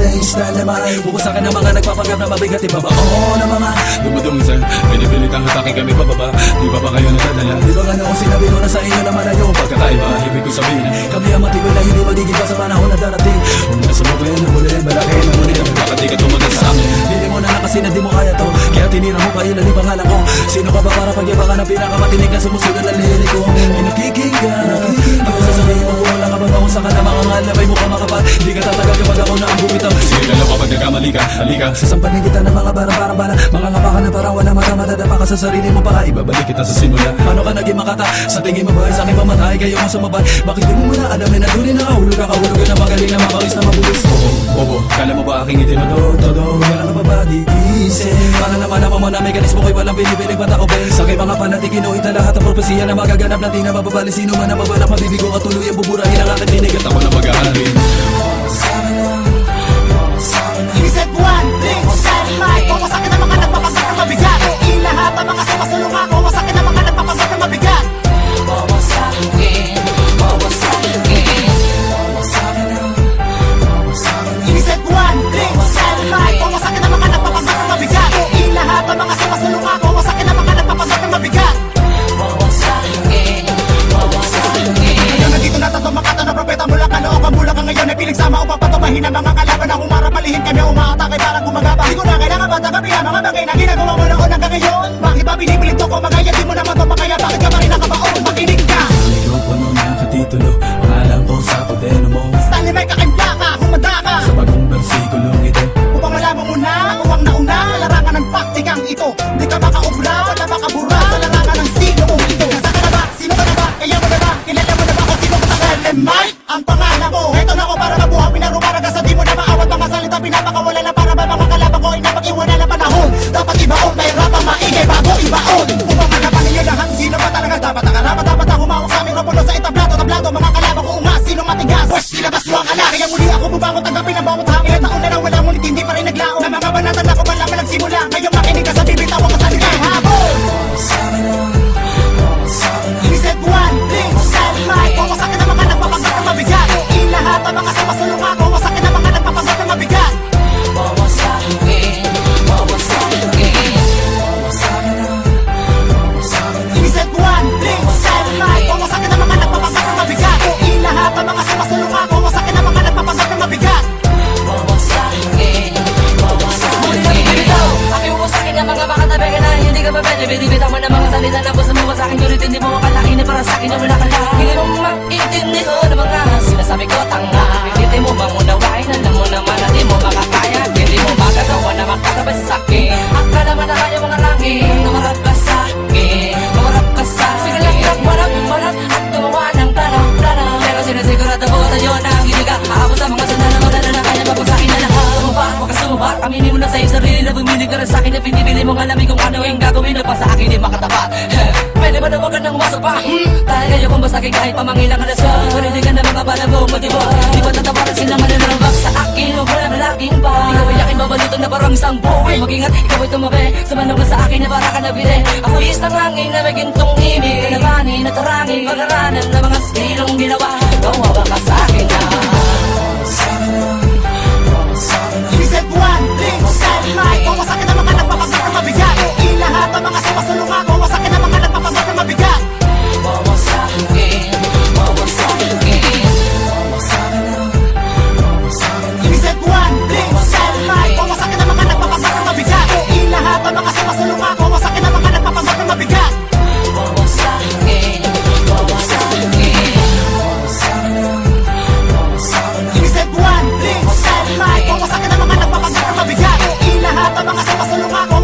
dynamite Bubusakin ng mga nagpapagap na mabigat Ibabao ng mga. Dumudong sir, pinipilit ang hatake kami pababa Di ba ba kayo nadadala? Di ba nga sinabi ko na sa inyo naman na yung Pagkakaiba, ibig ko sabihin Kami ang matibay na hindi magiging pa sa panahon na darating. Kung nasa mo kayo, nahuli, malaki Nahuli kami, bakit di ka tumagal sa amin? Dili mo na lang kasi na di mo kaya to. Kaya tinira mo pa ilan yung pangalan ko. Sino ka ba para pagyabakan ng pinakamatinig na sumusunod na lirik ko? Ako sasabihin mo kung wala ka bang sa ka na mga ngalabay mo ka makapat Di ka tatagal kapag ako na ang bumitaw Sige ka lang kapag nagkamali ka, halika Sasampanin kita ng mga barang-barang bala Mga ngapakan na parang wala mata Madadapa ka sa sarili mo baka iba Babalik kita sa simula. Paano ka naging makata? Sa tingin mo ba sa aking pamatay Kayo ang sumabay. Bakit di mo muna alam na tunay na kahulog ka? Kahulog ka na magaling na mabawis na mabulis Oo, bobo, kala mo ba aking itim Todo, todo, wala ka pa ba gigising? Para naman mo na mekanismo ko'y walang binibiling patao Ben Sa kay mga panatigin o ita lahat ang propesiya na magaganap na di na mababali. Sino man ang mabalak mabibigo at tuloy ang buburahin ang aking tinig At ako na mag-aalin upang patumahin ang mga kalaban na humarap palihin kami umaatake para gumagaba Di ko na kailangan matagapi ang mga Dapat ibaon, may rapa maingay bago ibaon. Upang malaman ninyo lahat sino ba talaga dapat ang karapat Dapat ang humawak sa mikropono sa itablado Tablado mga kalaban ko unga, sino matigas? Wes, nilabas mo ang ala Kaya muli ako bubangon tanggapin ang bawat hangin na rin sa'kin Na pinipili mong alamin kung ano yung gagawin na pa sa akin di makatapat Pwede ba na ka nang umasok pa? Tayo kayo kung basta kahit pamangilang Pwede ka na mga balabong motibo Di ba? Tatawaran sila mananarambak sa akin Huwag mo na malaking pa. Ikaw ay aking babalutong na parang isang buhay. Mag-ingat, ikaw ay tumabi. Sumanong ka sa akin na para ka nabili Ako isang hangin na may gintong ibig. Kalabanin at tarangin Pag-aralan ng mga stilong ginawa. Gawa ba ka sa akin na Pasa lo hago